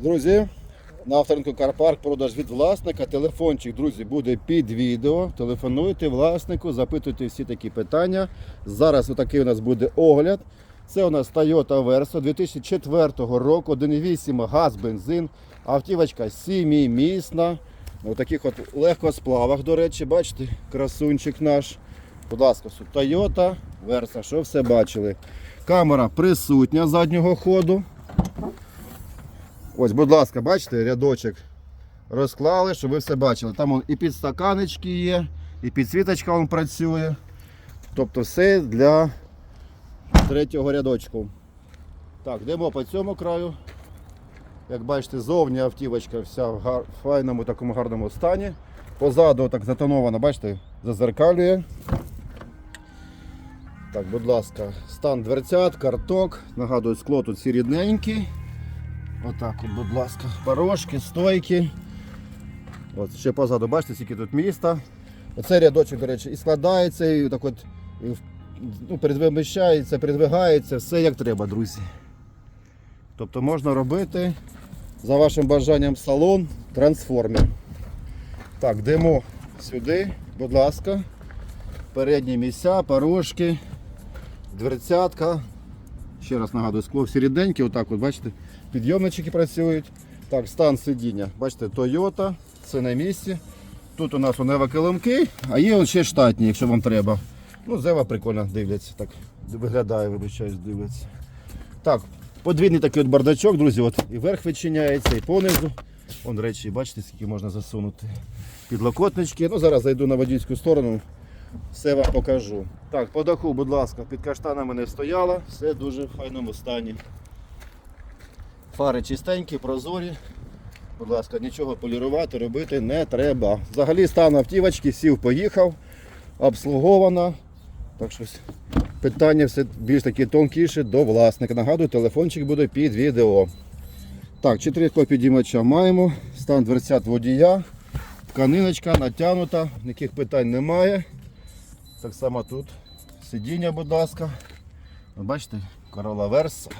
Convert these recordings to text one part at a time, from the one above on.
Друзі, на авторинку Карпарк продаж від власника. Телефончик, друзі, буде під відео. Телефонуйте власнику, запитуйте всі такі питання. Зараз отакий у нас буде огляд. Це у нас Toyota Verso 2004 року, 1.8 газ, бензин. Автівочка 7-місна. У таких от легкосплавах, до речі, бачите, красунчик наш. Будь ласка, Toyota Verso, що все бачили. Камера присутня заднього ходу. Ось, будь ласка, бачите, рядочок розклали, щоб ви все бачили. Там і підстаканечки є, і підсвіточка он працює. Тобто все для третього рядочку. Так, йдемо по цьому краю. Як бачите, зовні автівочка вся в гар... файному такому гарному стані. Позаду так затоновано, бачите, зазеркалює. Так, будь ласка, стан дверцят, карток. Нагадую, скло тут всі рідненькі. Отак, от, будь ласка, порожки, стойки. От ще позаду, бачите, скільки тут міста. Оцей рядочок, до речі, і складається, і так от і, ну, передвиміщається, передвигається, все як треба, друзі. Тобто можна робити за вашим бажанням салон трансформер. Так, йдемо сюди, будь ласка. Передні місця, порожки, дверцятка. Ще раз нагадую, скло всі отак от, бачите, підйомнички працюють. Так, стан сидіння. Бачите, Toyota, це на місці. Тут у нас унева килимки, а є ще штатні, якщо вам треба. Ну, зева прикольно дивляться, так виглядає, вибачаюсь, дивляться. Так, подвійний такий от бардачок, друзі, от і верх відчиняється, і понизу. Вон, речі, бачите, скільки можна засунути. Підлокотнички. Ну, зараз зайду на водійську сторону, все вам покажу. Так, по даху, будь ласка, під каштанами не стояла, все дуже в файному стані. Фари чистенькі, прозорі. Будь ласка, нічого полірувати, робити не треба. Взагалі стан автівочки, сів, поїхав, обслугована. Так що питання все більш такі тонкіше до власника. Нагадую, телефончик буде під відео. Так, чотири підіймача маємо. Стан дверцят водія. Тканиночка натягнута, ніяких питань немає. Так само тут сидіння, будь ласка. Бачите, Corolla Versa.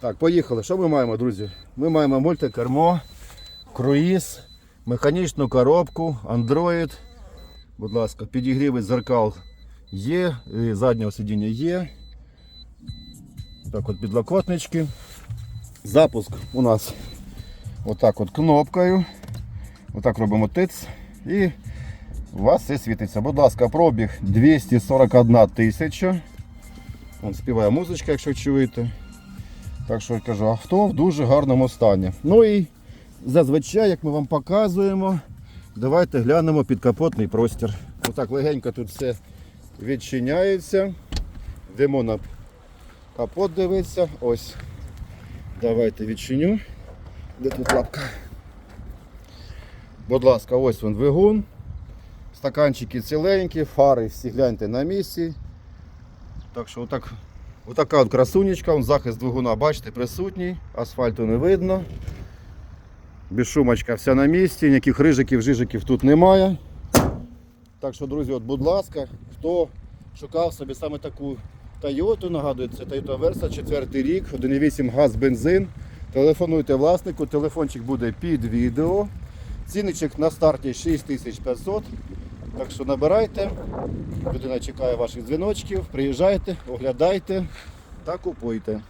Так, поїхали. Що ми маємо, друзі? Ми маємо мультикермо, круїз, механічну коробку, Android. Будь ласка, підігрівець зеркал є, заднього сидіння є. Так от підлокотнички. Запуск у нас отак от кнопкою. Отак робимо тиц. І у вас все світиться. Будь ласка, пробіг 241 тисяча. Вон співає музичка, якщо чуєте. Так що я кажу, авто в дуже гарному стані. Ну і зазвичай, як ми вам показуємо, давайте глянемо підкапотний простір. Отак легенько тут все відчиняється. Йдемо на капот дивитися. Ось. Давайте відчиню. Де тут лапка? Будь ласка, ось він двигун. Стаканчики ціленькі, фари всі гляньте на місці. Так що отак, отака от красунечка, захист двигуна, бачите, присутній, асфальту не видно. Безшумочка вся на місці, ніяких рижиків, жижиків тут немає. Так що, друзі, от, будь ласка, хто шукав собі саме таку Toyota, нагадую, це Toyota Versa, 4 рік, 1.8 газ, бензин. Телефонуйте власнику, телефончик буде під відео. Цінничок на старті 6500. Так що набирайте. Людина чекає ваших дзвіночків, приїжджайте, оглядайте та купуйте.